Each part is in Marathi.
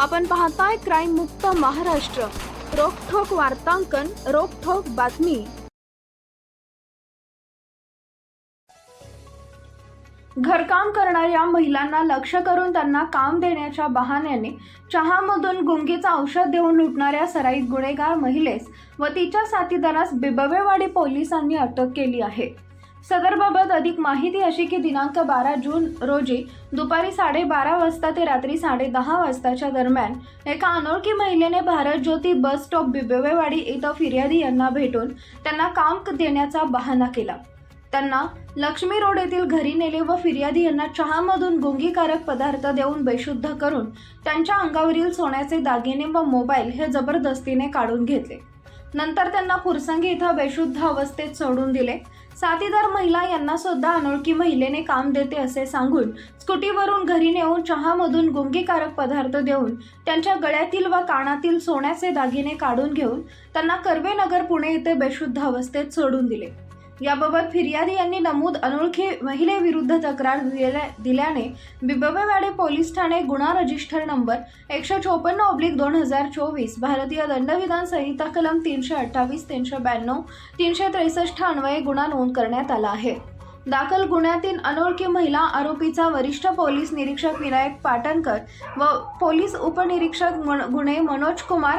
आपण पाहताय क्राईम मुक्त महाराष्ट्र. रोखोक वार्तांकन रोखोक बातमी. घरकाम करणाऱ्या महिलांना लक्ष करून त्यांना काम देण्याच्या बहाण्याने चहामधून गुंगीचं औषध देऊन लुटणाऱ्या सराईत गुन्हेगार महिलेस व तिच्या साथीदारास बिबवेवाडी पोलिसांनी अटक केली आहे. सदरबाबत अधिक माहिती अशी की दिनांक बारा जून रोजी दुपारी साडेबारा वाजता ते रात्री साडेदहा वाजताच्या दरम्यान एका अनोळखी महिलेने भारत ज्योती बस स्टॉप बिबवेवाडी इथं फिर्यादी यांना भेटून त्यांना काम देण्याचा बहाणा केला. त्यांना लक्ष्मी रोड येथील घरी नेले व फिर्यादी यांना चहामधून गुंगीकारक पदार्थ देऊन बेशुद्ध करून त्यांच्या अंगावरील सोन्याचे दागिने व मोबाईल हे जबरदस्तीने काढून घेतले. नंतर त्यांना फुरसंगी इथं बेशुद्ध अवस्थेत सोडून दिले. साथीदार महिला यांना सुद्धा अनोळखी महिलेने काम देते असे सांगून स्कूटीवरून घरी नेऊन चहामधून गुंगीकारक पदार्थ देऊन त्यांच्या गळ्यातील व कानातील सोन्याचे दागिने काढून घेऊन त्यांना कर्वेनगर पुणे येथे बेशुद्ध अवस्थेत सोडून दिले. याबाबत फिर्यादी यांनी नमूद अनोळखी महिलेविरुद्ध तक्रार दिल्या दिल्याने बिबवेवाडे पोलीस ठाणे गुन्हा रजिस्टर नंबर एकशे चोपन्न ऑब्लिक दोन हजार चोवीस भारतीय दंडविधान संहिता कलम तीनशे अठ्ठावीस तीनशे ब्याण्णव तीनशे त्रेसष्ट अन्वये गुन्हा नोंद करण्यात आला आहे. दाखल गुन्ह्यातील अनोळखी महिला आरोपीचा वरिष्ठ पोलीस निरीक्षक विनायक पाटणकर व पोलीस उपनिरीक्षक मन- गुन्हे मनोज कुमार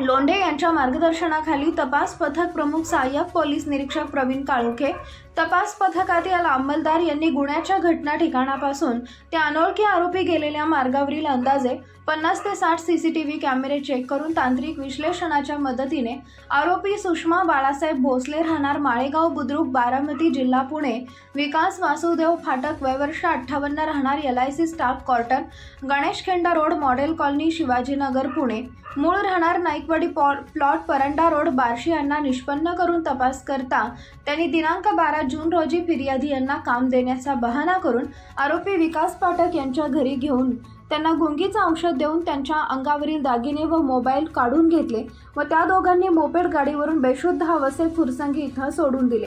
लोंढे यांच्या मार्गदर्शनाखाली तपास पथक प्रमुख सहाय्यक पोलीस निरीक्षक प्रवीण काळुखे तपास पथकातील अंमलदार यांनी गुन्ह्याच्या घटना ठिकाणापासून त्या अनोळखी आरोपी गेलेल्या मार्गावरील अंदाजे पन्नास ते साठ सी सी टी व्ही कॅमेरे चेक करून तांत्रिक विश्लेषणाच्या मदतीने आरोपी सुषमा बाळासाहेब भोसले राहणार माळेगाव बुद्रुक बारामती जिल्हा पुणे विकास वासुदेव फाटक वयवर्ष अठ्ठावन्न राहणार L I C staff quarter Ganesh Khenda road model colony Shivajinagar Pune. मूळ राहणार नाईकवाडी पॉ प्लॉट परंडा रोड बार्शी यांना निष्पन्न करून तपास करता त्यांनी दिनांक बारा बारा जून रोजी फिर्यादी यांना काम देण्याचा बहाणा करून आरोपी विकास पाठक यांच्या घरी घेऊन त्यांना गुंगीचं औषध देऊन त्यांच्या अंगावरील दागिने व मोबाईल काढून घेतले व त्या दोघांनी मोपेड गाडीवरून बेशुद्ध अवस्थेत फुरसंगी इथं सोडून दिले.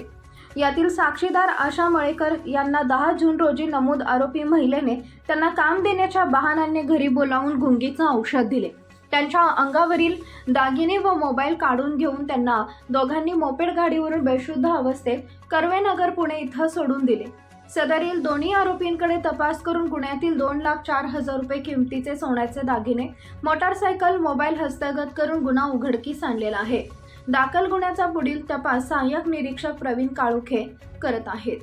यातील साक्षीदार आशा मळेकर यांना दहा जून रोजी नमूद आरोपी महिलेने त्यांना काम देण्याच्या बहाण्याने घरी बोलावून गुंगीचं औषध दिले. त्यांच्या अंगावरील दागिने व मोबाईल काढून घेऊन त्यांना दोघांनी मोपेड गाडीवरून बेशुद्ध अवस्थेत कर्वेनगर पुणे इथं सोडून दिले. सदरील दोन्ही आरोपींकडे तपास करून गुन्ह्यातील दोन लाख चार हजार रुपये किमतीचे सोन्याचे दागिने मोटारसायकल मोबाईल हस्तगत करून गुन्हा उघडकीस आणलेला आहे. दाखल गुन्ह्याचा पुढील तपास सहाय्यक निरीक्षक प्रवीण काळुखे करत आहेत.